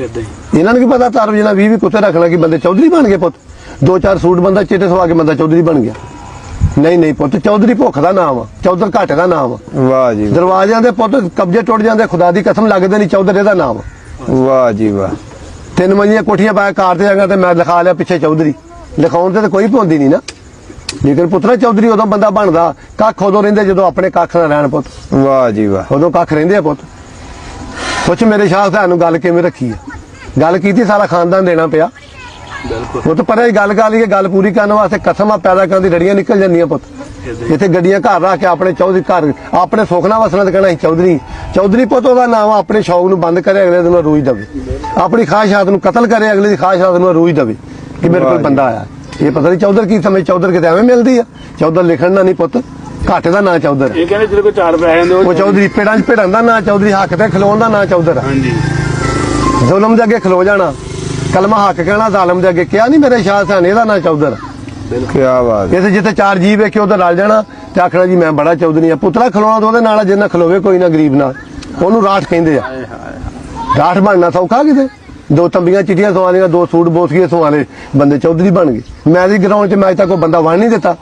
ਇਦਾਂ ਹੀ। ਇਹਨਾਂ ਨੂੰ ਕੀ ਪਤਾ ਤਾਰ ਵਜਣਾ 20 ਵੀ ਕੁੱਤੇ ਰੱਖ ਲਾ ਕਿ ਬੰਦੇ ਚੌਧਰੀ ਬਣ ਗਏ ਪੁੱਤ? ਦੋ ਚਾਰ ਸੂਟ ਬੰਦਾ ਚਿੱਟੇ ਸਵਾ ਕੇ ਬੰਦਾ ਚੌਧਰੀ ਬਣ ਗਿਆ। ਨਹੀਂ ਨਹੀਂ ਪੁੱਤ ਚੌਧਰੀ ਭੁੱਖ ਦਾ ਨਾਮ ਆ। ਚੌਧਰ ਘਾਟ ਦਾ ਨਾਮ ਆ। ਵਾਹ ਜੀ। ਦਰਵਾਜ਼ਿਆਂ ਦੇ ਪੁੱਤ ਕਬਜ਼ੇ ਟੁੱਟ ਜਾਂਦੇ ਖੁਦਾ ਦੀ ਕਸਮ ਲੱਗਦੇ ਨਹੀਂ ਚੌਧਰ ਇਹਦਾ ਨਾਮ। ਵਾਹ ਜੀ ਵਾਹ। ਤਿੰਨ ਮੰਜੀਆਂ ਕੋਠੀਆਂ ਪਾ ਕੇ ਕਾਰ ਤੇ ਜਾਗਾ ਤੇ ਮੈਂ ਲਿਖਾ ਲਿਆ ਪਿੱਛੇ ਚੌਧਰੀ। ਲਿਖਾਉਣ ਤੇ ਤਾਂ ਕੋਈ ਪਾਉਂਦੀ ਨਹੀਂ ਨਾ। ਲੇਕਿਨ ਪੁੱਤਰਾ ਚੌਧਰੀ ਉਦੋਂ ਬੰਦਾ ਬਣਦਾ ਕੱਖ ਉਦੋਂ ਰਹਿੰਦੇ ਜਦੋਂ ਆਪਣੇ ਕੱਖ ਨਾ ਰਹਿਣ ਪੁੱਤ। ਵਾਹ ਜੀ ਵਾਹ। ਉਦੋਂ ਕੱਖ ਰਹਿੰਦੇ ਆ ਪੁੱਤ। ਪੁੱਛ ਮੇਰੇ ਸ਼ਾਹ ਤੁਹਾਨੂੰ ਗੱਲ ਕਿਵੇਂ ਰੱਖੀ ਆ? ਗੱਲ ਕੀਤੀ ਸਾਰਾ ਖਾਨਦਾਨ ਦੇਣਾ ਪਿਆ। ਬਿਲਕੁਲ। ਉਹ ਤਾਂ ਪਰ ਗੱਲ ਕਰ ਲਈਏ ਗੱਲ ਪੂਰੀ ਕਰਨ ਵਾਸਤੇ ਕਸਮਾਂ ਪੈਦਾ ਕਰਨ ਦੀ ਰੜੀਆਂ ਨਿਕਲ ਜਾਂਦੀਆਂ ਪੁੱਤ। ਇੱਥੇ ਗੱਡੀਆਂ ਘਰ ਰੱਖ ਕੇ ਆਪਣੇ ਚੌਧਰੀ ਘਰ ਆਪਣੇ ਸੁਖਨਾ ਵਸਣਾ ਤੇ ਕਹਿਣਾ ਸੀ ਚੌਧਰੀ। ਚੌਧਰੀ ਪੁੱਤ ਉਹਦਾ ਨਾਮ ਆਪਣੇ ਸ਼ੌਕ ਨੂੰ ਬੰਦ ਕਰੇ ਅਗਲੇ ਦਿਨ ਰੂਜ ਦਵੇ ਆਪਣੀ ਖਾਹਿਸ਼ਾਤ ਨੂੰ ਕਤਲ ਕਰੇ ਅਗਲੇ ਦੀ ਖਾਹਿਸ਼ਾਤ ਨੂੰ ਰੂਜ ਦਵੇ ਕਿ ਮੇਰੇ ਕੋਲ। ਬੰਦਾ ਆਇਆ। ਇਹ ਪਤਾ ਨਹੀਂ ਚੌਧਰ ਕੀ ਸਮਝ ਚੌਧਰ ਕਿਤੇ ਐਵੇਂ ਮਿਲਦੀ ਆ। ਚੌਧਰ ਲਿਖਣ ਦਾ ਨਹੀਂ ਪੁੱਤ ਘਾਟੇ ਦਾ ਨਾਂ ਚੌਧਰ ਇਹ ਕਹਿੰਦੇ ਜਿਹੜੇ ਕੋਈ ਚਾਰ ਪੈ ਜਾਂਦੇ ਉਹ ਚੌਧਰੀ ਪੇੜਾਂ 'ਚ ਭੇੜਾਂ ਦਾ ਨਾਂ ਚੌਧਰੀ ਹੱਕ ਤੇ ਖਲੋਣ ਦਾ ਨਾਂ ਚੌਧਰ ਹਾਂਜੀ। ਜ਼ੁਲਮ ਦੇ ਅੱਗੇ ਖਲੋ ਜਾਣਾ। ਕਲਮਾ ਹੱਕ ਕਹਿਣਾ ਜ਼ਾਲਮ ਦੇ ਅੱਗੇ। ਕਿਹਾ ਨਹੀਂ ਮੇਰੇ ਸ਼ਾਹ ਸਾਨ ਇਹਦਾ ਨਾਂ ਚੌਧਰ। ਕੀ ਬਾਤ। ਇਥੇ ਜਿੱਥੇ ਚਾਰ ਜੀ ਵੇਖੇ ਉਹਦੇ ਰਲ ਜਾਣਾ ਤੇ ਆਖਣਾ ਜੀ ਮੈਂ ਬੜਾ ਚੌਧਰੀ ਆ ਪੁੱਤਰਾ ਖਲੋਣਾ ਤਾਂ ਉਹਦੇ ਨਾਲ ਜਿੰਨਾ ਖਲੋਵੇ ਕੋਈ ਨਾ ਗਰੀਬ ਨਾਲ। ਉਹਨੂੰ ਰਾਠ ਕਹਿੰਦੇ ਆ। ਰਾਠ ਬਣਨਾ ਸੌਖਾ ਕਿਤੇ? ਦੋ ਤੰਬੀਆਂ ਚਿੱਟੀਆਂ ਸਵਾਲੀਆਂ ਦੋ ਸੂਟ ਬੋਸਕੀਏ ਸਵਾਲੇ ਬੰਦੇ ਚੌਧਰੀ ਬਣ ਗਏ। ਮੈਂ ਦੀ ਗਰਾਊਂਡ 'ਚ ਮੈਂ ਤੱਕ ਕੋਈ ਬੰਦਾ ਵੜ ਨਹੀਂ ਦਿੱਤਾ।